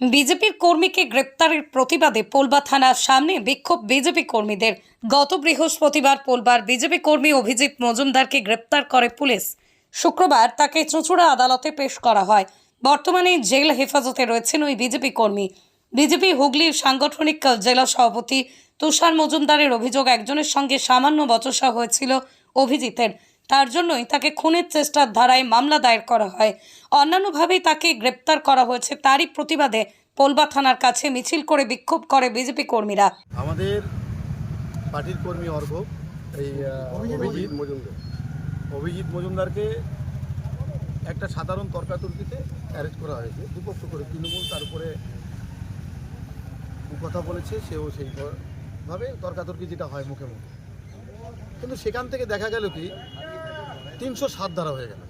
বিজেপির কর্মীকে গ্রেপ্তারের প্রতিবাদে পোলবা থানার সামনে বিক্ষোভ বিজেপি কর্মীদের। গত বৃহস্পতিবার পোলবার বিজেপি কর্মী অভিজিৎ মজুমদারকে গ্রেপ্তার করে পুলিশ। শুক্রবার তাকে চুঁচুড়া আদালতে পেশ করা হয়। বর্তমানে জেল হেফাজতে রয়েছেন ওই বিজেপি কর্মী। বিজেপি হুগলির সাংগঠনিক জেলা সভাপতি তুষার মজুমদারের অভিযোগ, একজনের সঙ্গে সামান্য বচসা হয়েছিল অভিজিতের। তার জন্যই তাকে খুনের চেষ্টার ধারায় মামলা দায়ের করা হয়। অন্যান্যভাবেই তাকে গ্রেপ্তার করা হয়েছে তারই প্রতিবাদে পোলবা থানার কাছে মিছিল করে বিক্ষোভ করে বিজেপি কর্মীরা। আমাদের পার্টির কর্মী অর্ঘ, এই অভিজিৎ মজুমদার। অভিজিৎ মজুমদারকে একটা সাধারণ তর্কাতর্কিতে অ্যারেস্ট করা হয়েছে। দুপক্ষ করে তৃণমূল তার উপরে কথা বলেছে, সেও সেইভাবে তর্কাতর্কি যেটা হয় মুখে মুখে। কিন্তু সেখান থেকে দেখা গেল কি তিনশো সাত ধারা হয়ে গেল।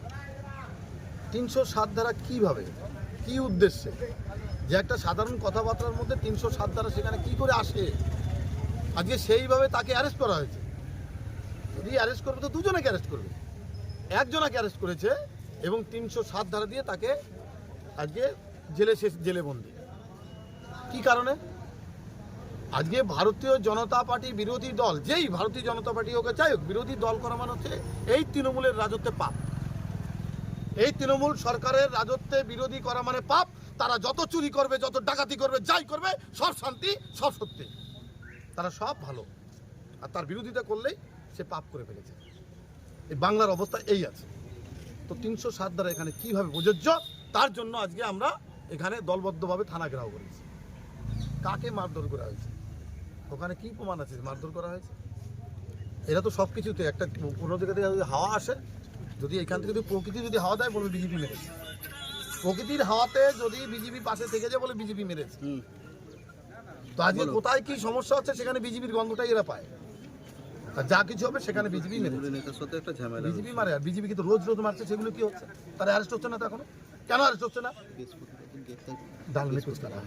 তিনশো সাত ধারা কীভাবে? কী উদ্দেশ্যে? যে একটা সাধারণ কথাবার্তার মধ্যে তিনশো সাত ধারা সেখানে কি করে আসে? আজকে সেইভাবে তাকে অ্যারেস্ট করা হয়েছে। যদি অ্যারেস্ট করবে তো দুজনেকে অ্যারেস্ট করবে। একজনাকে অ্যারেস্ট করেছে এবং তিনশো সাত ধারা দিয়ে তাকে আজকে জেলে শেষ জেলে বন্দি। কি কারণে? আজকে ভারতীয় জনতা পার্টি বিরোধী দল, যেই ভারতীয় জনতা পার্টি যাই হোক, বিরোধী দল করা মানে হচ্ছে এই তৃণমূলের রাজত্বে পাপ। এই তৃণমূল সরকারের রাজত্বে বিরোধী করা মানে পাপ। তারা যত চুরি করবে, যত ডাকাতি করবে, যাই করবে, সব শান্তি, সব সত্যি। তারা সব ভালো। আর তার বিরোধিতা করলেই সে পাপ করে ফেলেছে। এই বাংলার অবস্থা এই আছে। তো তিনশো সাত দ্বারা এখানে কীভাবে প্রযোজ্য, তার জন্য আজকে আমরা এখানে দলবদ্ধভাবে থানা ঘেরাও করেছি। কাকে মারধর করা হয়েছে? ওখানে কি প্রমাণ আছে? মারধর করা হয়েছে? এরা তো সব কিছুতে একটা কোনো জায়গা থেকে যদি হাওয়া আসে যদি এখান থেকে যদি প্রকৃতি যদি হাওয়া দেয় বলবে বিজেপি মেরেছে। প্রকৃতির হাওয়াতে যদি বিজেপি পাশে থেকে যায় বলে বিজেপি মেরেছে। তো আজকে কোথায় কি সমস্যা হচ্ছে সেখানে বিজেপির গন্ধটাই এরা পায়। আর যা কিছু হবে সেখানে বিজেপি ঝামেলা বিজেপি মারে আর বিজেপি কিন্তু রোজ রোজ মারছে সেগুলো কি হচ্ছে? তারা অ্যারেস্ট হচ্ছে না তো এখনও? কেন অ্যারেস্ট হচ্ছে না? ডাল করা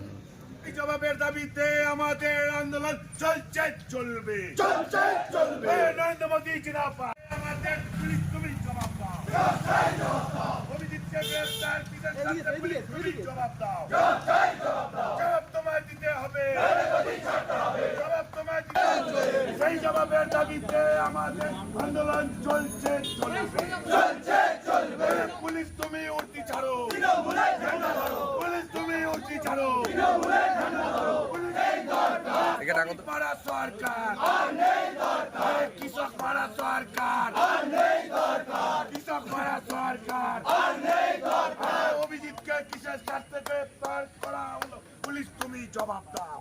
জবাবের দাবিতে আমাদের আন্দোলন চলছে চলবে। চলছে চলবে। নরেন্দ্র মোদী জিন্দাবাদ। আমাদের পুলিশ তুমি জবাব দাও। অভিজিৎকে গ্রেফতার পুলিশ জবাব দাও। জবাব তোমায় দিতে হবে। জবাব তোমায় দিতে হবে। সেই জবাবের দাবিতে আমাদের আন্দোলন চলছে চলবে। চলছে চলবে পুলিশ তুমি উঠতি ছাড়ো পুলিশ তুমি উঠতি ছাড়ো মারা সরকার। কৃষক পাড়া সরকার। কৃষক পাড়া সরকার। অভিজিৎকে কিসের স্বার্থে গ্রেপ্তার করা হলো? পুলিশ তুমি জবাব দাও।